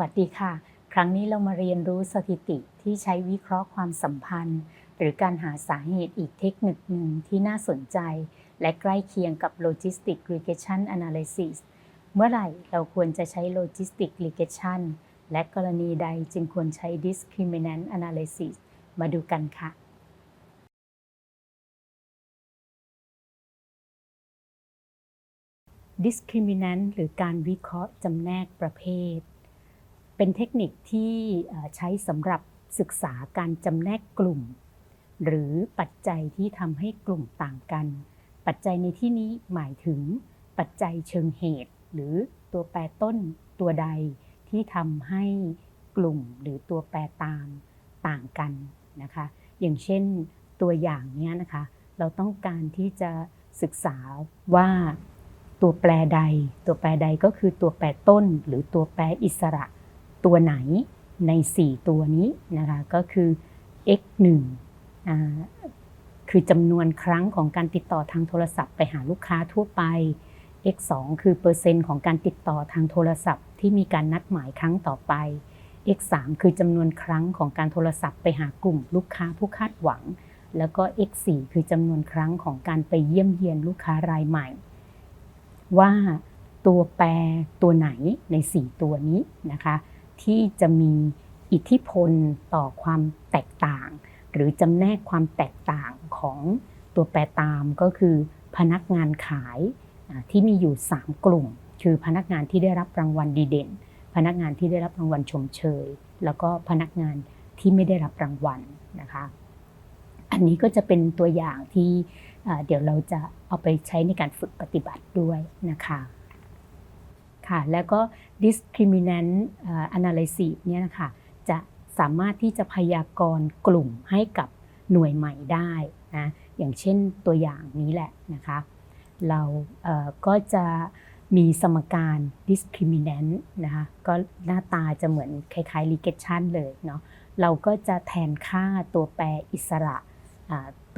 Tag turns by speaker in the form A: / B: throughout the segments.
A: วัสดีค่ะ ครั้งนี้เรามาเรียนรู้สถิติที่ใช้วิเคราะห์ความสัมพันธ์ หรือการหาสาเหตุอีกเทคนิคหนึ่งที่น่าสนใจ และใกล้เคียงกับ Logistic Regression Analysis เมื่อไหร่เราควรจะใช้ Logistic Regression และกรณีใดจึงควรใช้ Discriminant Analysis มาดูกันค่ะ discriminant หรือการวิเคราะห์จำแนกประเภท เป็นเทคนิคที่ใช้สำหรับศึกษาการจำแนกกลุ่ม หรือปัจจัยที่ทำให้กลุ่มต่างกัน ปัจจัยในที่นี้หมายถึง ปัจจัยเชิงเหตุ หรือตัวแปรต้นตัวใดที่ทำให้กลุ่มหรือตัวแปรตามต่างกันนะคะ อย่างเช่นตัวอย่างเนี้ยนะคะ เราต้องการที่จะศึกษาว่าตัวแปรใด ตัวแปรใดก็คือตัวแปรต้นหรือตัวแปรอิสระ ตัวไหนใน 4 ตัวนี้นะคะก็คือ x 1อ่าคือจำนวนครั้งของการติดต่อทางโทรศัพท์ไปหาลูกค้าทั่วไป x 2 คือเปอร์เซ็นต์ของการติดต่อทางโทรศัพท์ ที่มีการนัดหมายครั้งต่อไป x 3 คือจำนวนครั้งของการโทรศัพท์ไปหากลุ่มลูกค้าผู้คาดหวัง แล้วก็ x 4 คือจำนวนครั้งของการไปเยี่ยมเยียนลูกค้ารายใหม่ ว่าตัวแปรตัวไหนใน 4 ตัวนี้นะคะ ที่จะมีอิทธิพลต่อความแตกต่าง หรือจำแนกความแตกต่างของตัวแปรตามก็คือพนักงานขายที่มีอยู่ 3 กลุ่ม คือพนักงานที่ได้รับรางวัลดีเด่น พนักงานที่ได้รับรางวัลชมเชย แล้วก็พนักงานที่ไม่ได้รับรางวัลนะคะ อันนี้ก็จะเป็นตัวอย่างที่เดี๋ยวเราจะเอาไปใช้ในการฝึกปฏิบัติด้วยนะคะ ค่ะแล้วก็ discriminant analysis เนี่ยนะคะจะสามารถที่จะพยากรณ์กลุ่มให้กับหน่วยใหม่ได้นะอย่างเช่นตัวอย่างนี้แหละนะคะเราเก็จะมีสมการ discriminant นะคะก็หน้าตาจะเหมือนคล้ายๆ regression เลยเนาะเราก็จะแทนค่าตัวแปรอิสระ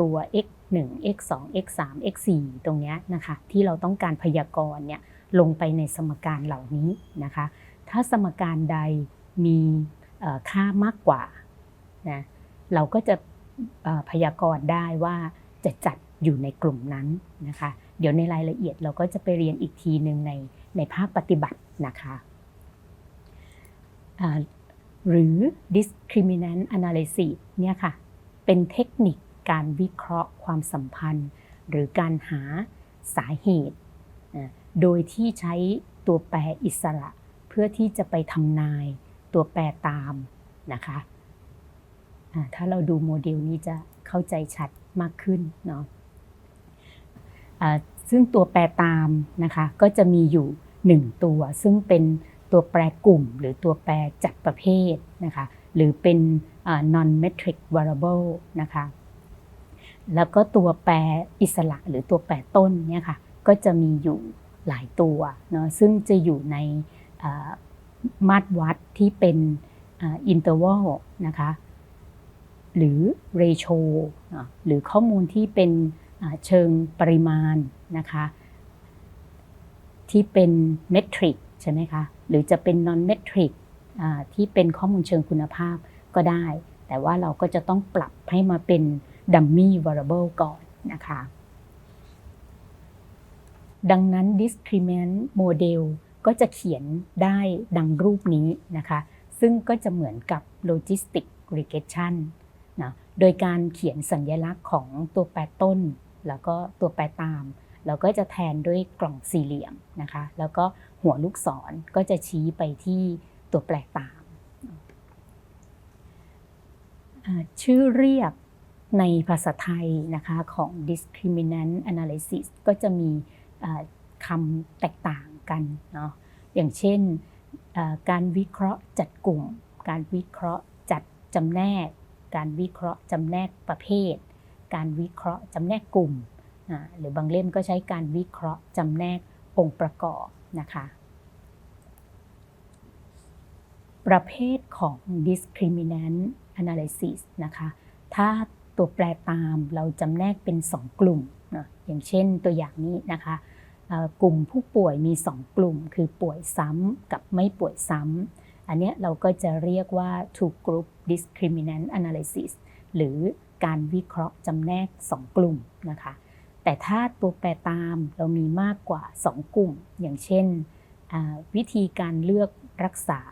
A: ตัว x 1 x 2 x 3 x 4ตรงเนี้ยนะคะที่เราต้องการพยากรณ์เนี่ย ลงไปในสมการเหล่านี้นะคะ ถ้าสมการใดมีค่ามากกว่านะเราก็จะพยากรณ์ได้ว่าจะจัดอยู่ในกลุ่มนั้นนะคะ เดี๋ยวในรายละเอียดเราก็จะไปเรียนอีกทีหนึ่งในในภาคปฏิบัตินะคะหรือ discriminant analysis เนี่ยค่ะ เป็นเทคนิคการวิเคราะห์ความสัมพันธ์ หรือการหาสาเหตุ โดยที่ใช้ตัวแปรอิสระ เพื่อที่จะไปทำนายตัวแปรตามนะคะถ้าเราดูโมเดลนี้จะเข้าใจชัดมากขึ้นเนาะอ่าซึ่งตัวแปรตามนะคะก็จะมีอยู่ 1 ตัว ซึ่งเป็นตัวแปรกลุ่ม หรือตัวแปรจัดประเภทนะคะหรือเป็น non metric variable นะคะแล้วก็ตัวแปรอิสระหรือตัวแปรต้นเนี่ยค่ะก็จะมีอยู่ หลายตัวเนาะซึ่งจะอยู่ในมาตรวัดที่เป็นอินเตอร์วัลนะคะหรือเนอะหรือข้อมูลที่เป็นเชิงปริมาณนะคะที่เป็นเมทริกใช่ไหมคะหรือจะเป็น non metric อ่าที่เป็นข้อมูลเชิงคุณภาพก็ได้ แต่ว่าเราก็จะต้องปรับให้มาเป็น dummy variable ก่อนนะคะ ดังนั้น discriminant model ก็จะเขียนได้ดังรูปนี้นะคะ ซึ่งก็จะเหมือนกับ logistic regression นะโดยการเขียนสัญลักษณ์ของตัวแปรต้น แล้วก็ตัวแปรตาม เราก็จะแทนด้วยกล่องสี่เหลี่ยมนะคะ แล้วก็หัวลูกศรก็จะชี้ไปที่ตัวแปรตาม ชื่อเรียกในภาษาไทยนะคะของ discriminant analysis ก็จะมี คำแตกต่างกันเนาะอย่างเช่นการวิเคราะห์จัดกลุ่ม การวิเคราะห์จัดจำแนก การวิเคราะห์จำแนกประเภท การวิเคราะห์จำแนกกลุ่มหรือบางเล่มก็ใช้การวิเคราะห์จำแนกองค์ประกอบนะคะประเภทของ discriminant analysis นะคะถ้าตัวแปรตามเราจำแนกเป็น 2 กลุ่มนะอย่างเช่นตัวอย่างนี้นะคะ กลุ่มผู้ป่วยมี 2 กลุ่ม คือป่วยซ้ำกับไม่ป่วยซ้ำอันนี้เราก็จะเรียกว่า two group discriminant analysis หรือการวิเคราะห์จำแนก 2 กลุ่มนะคะ แต่ถ้าตัวแปรตามเรามีมากกว่า 2 กลุ่ม อย่างเช่น วิธีการเลือกรักษา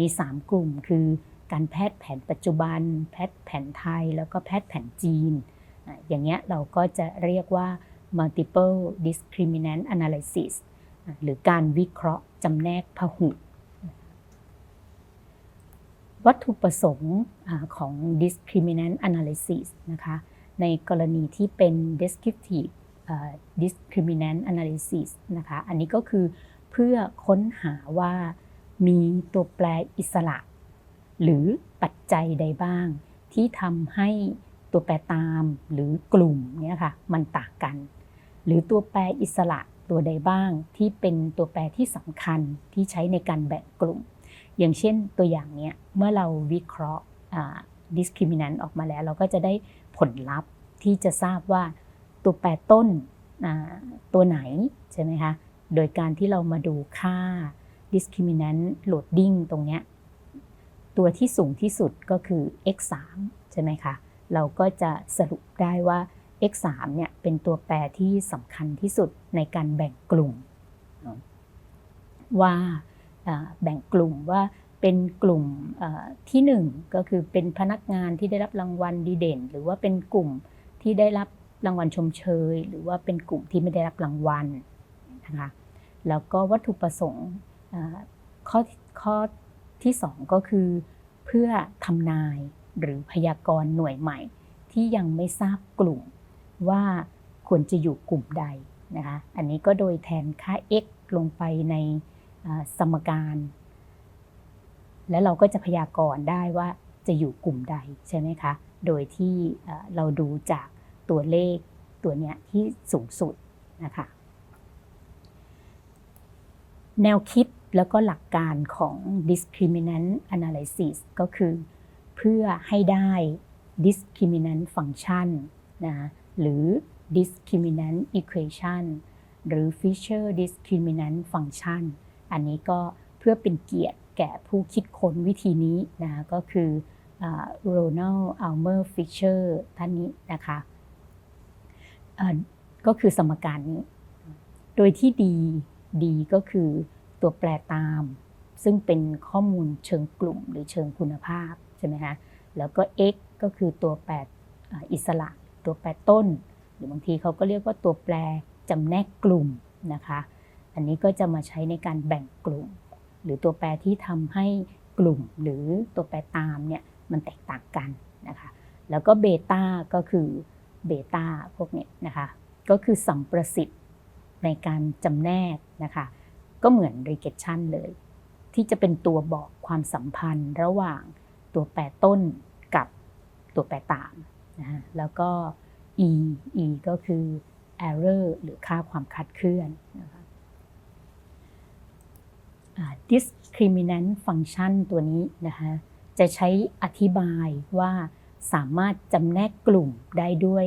A: มี 3 กลุ่ม คือการแพทย์แผนปัจจุบัน แพทย์แผนไทย แล้วก็แพทย์แผนจีน อย่างเงี้ยเราก็จะเรียกว่า multiple discriminant analysis หรือการวิเคราะห์จำแนกพหุ วัตถุประสงค์ของ discriminant analysis นะคะในกรณีที่เป็น descriptive discriminant analysis นะคะ อันนี้ก็คือเพื่อค้นหาว่ามีตัวแปรอิสระ หรือปัจจัยใดบ้าง ที่ทำให้ตัวแปรตามหรือกลุ่มเนี่ยค่ะมันต่างกัน หรือตัวแปรอิสระตัวใดบ้างที่เป็นตัวแปรที่สำคัญที่ใช้ในการแบ่งกลุ่ม อย่างเช่นตัวอย่างเนี้ยเมื่อเราวิเคราะห์ discriminant ออกมาแล้ว เราก็จะได้ผลลัพธ์ที่จะทราบว่าตัวแปรต้นตัวไหนใช่ไหมคะ โดยการที่เรามาดูค่า discriminant loading ตรงเนี้ยตัวที่สูงที่สุดก็คือ x 3ใช่ไหมคะ เราก็จะสรุปได้ว่า x 3 เนี่ยเป็นตัวแปรที่สำคัญที่สุดในการแบ่งกลุ่ม ว่าแบ่งกลุ่มว่าเป็นกลุ่มที่ 1 ก็คือเป็นพนักงานที่ได้รับรางวัลดีเด่น หรือว่าเป็นกลุ่มที่ได้รับรางวัลชมเชย หรือว่าเป็นกลุ่มที่ไม่ได้รับรางวัลนะคะแล้วก็วัตถุประสงค์ข้อข้อที่ 2 ก็คือ เพื่อทำนายหรือพยากรณ์หน่วยใหม่ที่ยังไม่ทราบกลุ่ม ว่าควรจะอยู่กลุ่มใดนะคะอันนี้ก็โดยแทนค่า x ลงไปในสมการ แล้วเราก็จะพยากรณ์ได้ว่าจะอยู่กลุ่มใดใช่ไหมคะ โดยที่เราดูจากตัวเลขตัวเนี้ยที่สูงสุดนะคะแนวคิดแล้วก็หลักการของ discriminant analysis ก็คือเพื่อให้ได้ discriminant function นะ หรือ discriminant equation หรือ Fisher discriminant function อันนี้ก็เพื่อเป็นเกียรติแก่ผู้คิดค้นวิธีนี้นะก็คือโรนัลอัลเมอร์ฟิชเชอร์ท่านนี้นะคะก็คือสมการนี้ โดยที่ดีดีก็คือตัวแปรตาม ซึ่งเป็นข้อมูลเชิงกลุ่มหรือเชิงคุณภาพใช่ไหมคะแล้วก็ x ก็คือตัวแปรอิสระ ตัวแปรต้น หรือบางทีเขาก็เรียกว่าตัวแปรจำแนกกลุ่มนะคะ อันนี้ก็จะมาใช้ในการแบ่งกลุ่ม หรือตัวแปรที่ทำให้กลุ่ม หรือตัวแปรตามเนี่ยมันแตกต่างกันนะคะ แล้วก็เบต้าก็คือเบต้าพวกนี้นะคะก็คือสัมประสิทธิ์ในการจำแนกนะคะ ก็เหมือน regression เลย ที่จะเป็นตัวบอกความสัมพันธ์ระหว่างตัวแปรต้นกับตัวแปรตาม นะฮะแล้วก็ e e ก็คือ error หรือค่าความคลาดเคลื่อนนะคะ discriminant function ตัวนี้นะคะจะใช้อธิบายว่าสามารถจำแนกกลุ่มได้ด้วย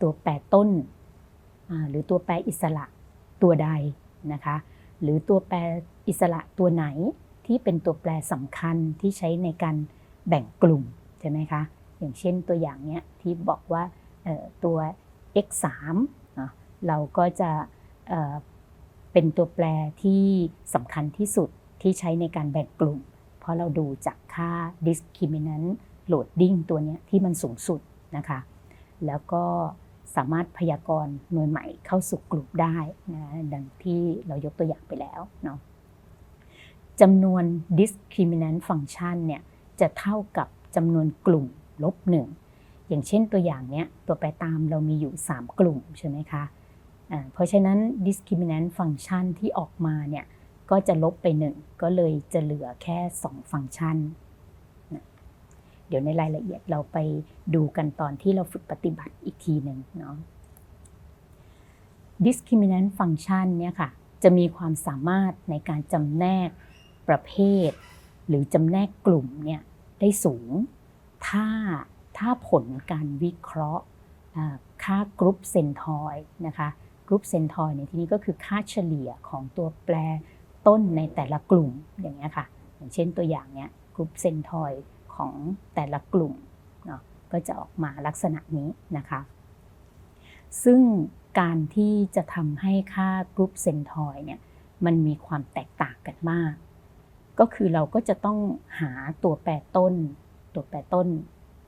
A: ตัวแปรต้น หรือตัวแปรอิสระตัวใดนะคะหรือตัวแปรอิสระตัวไหนที่เป็นตัวแปรสำคัญที่ใช้ในการแบ่งกลุ่มใช่ไหมคะ อย่างเช่นตัวอย่างเนี้ยที่บอกว่าตัว x 3เราก็จะเป็นตัวแปรที่สำคัญที่สุดที่ใช้ในการแบ่งกลุ่ม เพราะเราดูจากค่า discriminant loading ตัวนี้ที่มันสูงสุดนะคะแล้วก็สามารถพยากรณ์หน่วยใหม่เข้าสู่กลุ่มได้นะดังที่เรายกตัวอย่างไปแล้วเนาะจำนวน discriminant function เนี่ยจะเท่ากับจำนวนกลุ่ม ลบหนึ่งอย่างเช่นตัวอย่างเนี้ยตัวแปรตามเรามีอยู่ 3 กลุ่มใช่ไหมคะะเพราะฉะนั้น discriminant function ที่ออกมาเนี่ยก็จะลบไป 1 ก็เลยจะเหลือแค่ 2 ฟังก์ชัน เดี๋ยวในรายละเอียดเราไปดูกันตอนที่เราฝึกปฏิบัติอีกทีหนึ่งเนาะ discriminant function เนี่ยค่ะจะมีความสามารถในการจำแนกประเภท หรือจำแนกกลุ่มเนี่ยได้สูง ถ้าถ้าผลการวิเคราะห์ค่ากรุ๊ปเซนทอยนะคะกรุ๊ปเซนทอยในที่นี้ก็คือค่าเฉลี่ยของตัวแปรต้นในแต่ละกลุ่มอย่างนี้ค่ะอย่างเช่นตัวอย่างเนี้ยกลุ่มเซนทอยของแต่ละกลุ่มเนาะก็จะออกมาลักษณะนี้นะคะซึ่งการที่จะทำให้ค่ากรุ๊ปเซนทอยเนี่ยมันมีความแตกต่างกันมาก ก็คือเราก็จะต้องหาตัวแปรต้น ตัวแปรต้น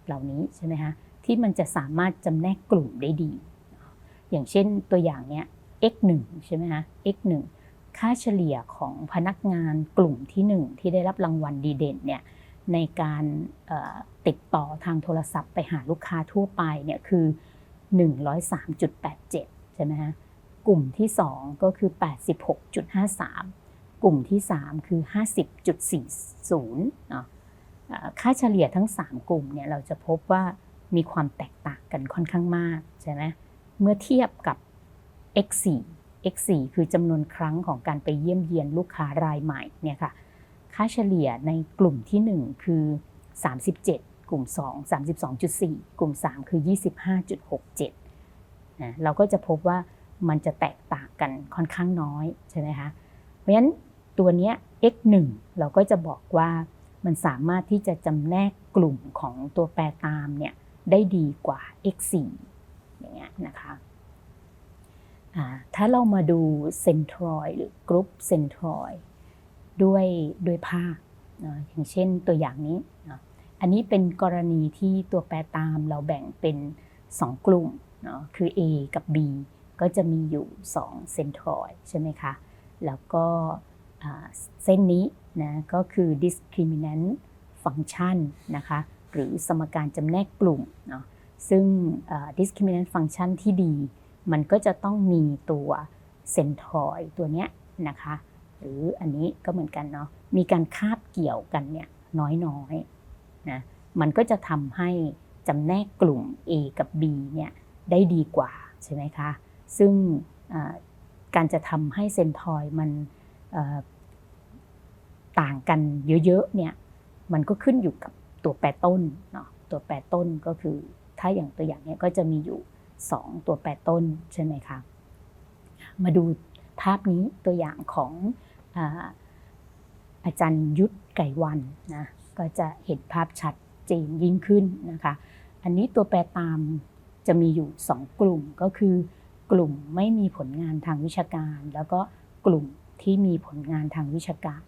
A: เหล่านี้ใช่ไหมคะที่มันจะสามารถจำแนกกลุ่มได้ดี อย่างเช่นตัวอย่างเนี้ย x 1 ใช่ไหมคะ x 1 ค่าเฉลี่ยของพนักงานกลุ่มที่ 1 ที่ได้รับรางวัลดีเด่นเนี่ยในการติดต่อทางโทรศัพท์ไปหาลูกค้าทั่วไปเนี่ยคือ 103.87 ใช่ไหมฮะกลุ่มที่ 2 ก็คือ 86.53 กลุ่มที่ 3 คือ 50.40เนาะ ค่าเฉลี่ยทั้ง 3 กลุ่มเนี่ยเราจะพบว่ามีความแตกต่างกันค่อนข้างมากใช่ไหมเมื่อเทียบกับ x4 x4 คือจำนวนครั้งของการไปเยี่ยมเยียนลูกค้ารายใหม่เนี่ยค่ะค่าเฉลี่ยในกลุ่มที่ 1 คือ 37 กลุ่ม 2 32.4 กลุ่ม 3 คือ 25.67นะเราก็จะพบว่ามันจะแตกต่างกันค่อนข้างน้อยใช่ไหมคะเพราะฉะนั้นตัวเนี้ย x 1 เราก็จะบอกว่า มันสามารถที่จะจำแนกกลุ่มของตัวแปรตามเนี่ยได้ดีกว่า x 4 อย่างเงี้ยนะคะถ้าเรามาดูเซนทรอยหรือกรุ๊ปเซนทรอยด้วยด้วยภาพอย่างเช่นตัวอย่างนี้ อันนี้เป็นกรณีที่ตัวแปรตามเราแบ่งเป็น 2 กลุ่มเนาะคือ A กับ B ก็จะมีอยู่ 2 เซนทรอยใช่ไหมคะ แล้วก็ เส้นนี้นะก็คือ discriminant function นะคะหรือสมการจำแนกกลุ่มเนาะซึ่ง discriminant function ที่ดี มันก็จะต้องมีตัวเซนทอยตัวเนี้ยนะคะหรืออันนี้ก็เหมือนกันเนาะมีการคาบเกี่ยวกันเนี่ยน้อยๆนะมันก็จะทำให้จำแนกกลุ่ม A กับ B เนี่ยได้ดีกว่าใช่ไหมคะ ซึ่งการจะทำให้เซนทอยมัน ต่างกันเยอะๆเนี่ยมันก็ขึ้นอยู่กับตัวแปรต้นเนาะตัวแปรต้นก็คือถ้าอย่างตัวอย่างเนี้ยก็จะมีอยู่ 2 ตัวแปรต้นใช่ไหมคะมาดูภาพนี้ตัวอย่างของอาจารย์ยุทธไก่วันนะก็จะเห็นภาพชัดเจนยิ่งขึ้นนะคะ อันนี้ตัวแปรตามจะมีอยู่ 2 กลุ่มก็คือกลุ่มไม่มีผลงานทางวิชาการ แล้วก็กลุ่มที่มีผลงานทางวิชาการ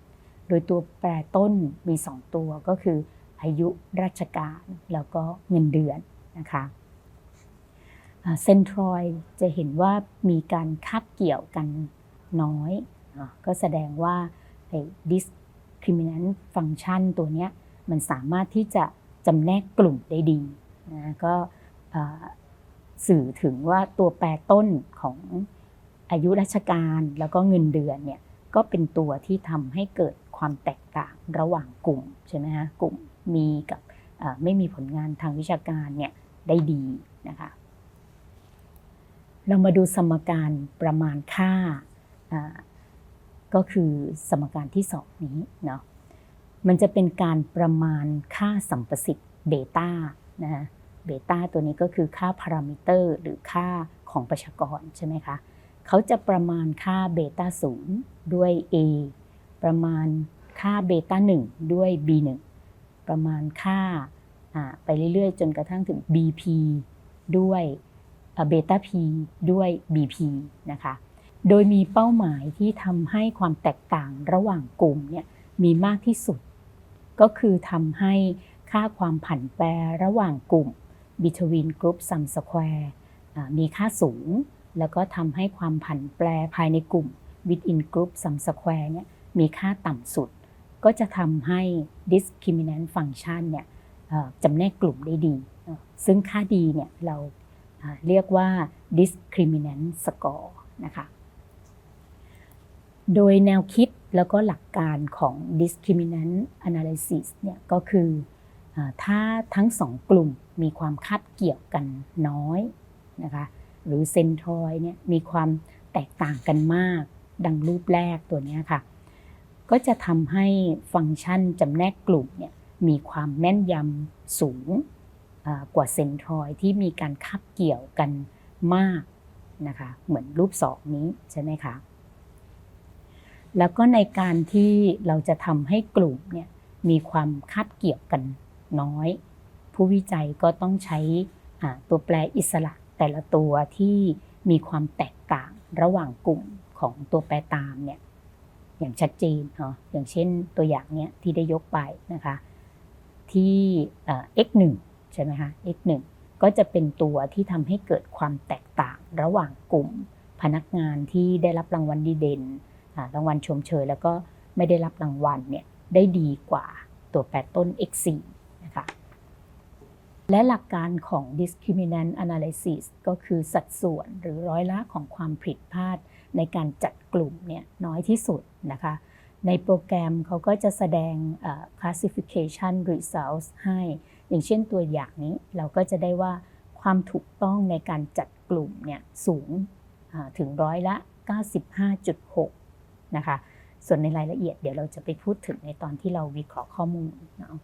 A: โดยตัวแปรต้นมี 2 ตัวก็คืออายุราชการแล้วก็เงินเดือนนะคะเซนทรอยจะเห็นว่ามีการคาบเกี่ยวกันน้อย ก็แสดงว่าไอ้ discriminant function ตัวนี้มันสามารถที่จะจำแนกกลุ่มได้ดีนะก็สื่อถึงว่าตัวแปรต้นของอายุราชการแล้วก็เงินเดือนเนี่ยก็เป็นตัวที่ทำให้เกิด ความแตกต่างระหว่างกลุ่มใช่ไหมฮะกลุ่มมีกับไม่มีผลงานทางวิชาการเนี่ยได้ดีนะคะเรามาดูสมการประมาณค่าก็คือสมการที่สองนี้เนาะมันจะเป็นการประมาณค่าสัมประสิทธิ์เบต้านะฮะเบต้าตัวนี้ก็คือค่าพารามิเตอร์หรือค่าของประชากรใช่ไหมคะเขาจะประมาณค่าเบต้าศูนย์ด้วย A ประมาณค่าเบต้า1ด้วย B1 ประมาณค่าไปเรื่อยๆ จนกระทั่งถึง BP ด้วยเบต้า P ด้วย BP นะคะ โดยมีเป้าหมายที่ทำให้ความแตกต่างระหว่างกลุ่มเนี่ยมีมากที่สุด ก็คือทำให้ค่าความผันแปรระหว่างกลุ่ม between group sum square มีค่าสูง แล้วก็ทำให้ความผันแปรภายในกลุ่ม within group sum square เนี่ย มีค่าต่ำสุด ก็จะทำให้ discriminant function เนี่ยจำแนกกลุ่มได้ดี ซึ่งค่าดีเนี่ยเราเรียกว่า discriminant score นะคะ โดยแนวคิดแล้วก็หลักการของ discriminant analysis เนี่ยก็คือถ้าทั้งสองกลุ่มมีความคาบเกี่ยวกันน้อยนะคะหรือเซนทรอยเนี่ยมีความแตกต่างกันมากดังรูปแรกตัวนี้ค่ะ ก็จะทำให้ฟังก์ชันจำแนกกลุ่มเนี่ยมีความแม่นยำสูงกว่าเซนทรอยที่มีการคับเกี่ยวกันมากนะคะเหมือนรูปสองนี้ใช่ไหมคะแล้วก็ในการที่เราจะทำให้กลุ่มเนี่ยมีความคาบเกี่ยวกันน้อย ผู้วิจัยก็ต้องใช้ตัวแปรอิสระแต่ละตัวที่มีความแตกต่างระหว่างกลุ่มของตัวแปรตามเนี่ย อย่างชัดเจนเนาะอย่างเช่นตัวอย่างเนี้ยที่ได้ยกไปนะคะที่ x 1 ใช่ไหมคะ x 1 ก็จะเป็นตัวที่ทำให้เกิดความแตกต่างระหว่างกลุ่มพนักงานที่ได้รับรางวัลดีเด่นรางวัลชมเชย แล้วก็ไม่ได้รับรางวัลเนี่ยได้ดีกว่าตัวแปรต้น x 4 นะคะและหลักการของ discriminant analysis ก็คือสัดส่วนหรือร้อยละของความผิดพลาด ในการจัดกลุ่มเนี่ยน้อยที่สุดนะคะในโปรแกรมเขาก็จะแสดง classification results ให้ อย่างเช่นตัวอย่างนี้เราก็จะได้ว่าความถูกต้องในการจัดกลุ่มเนี่ยสูงถึงร้อยละ 95.6 นะคะ ส่วนในรายละเอียดเดี๋ยวเราจะไปพูดถึงในตอนที่เราวิเคราะห์ข้อมูลเนาะ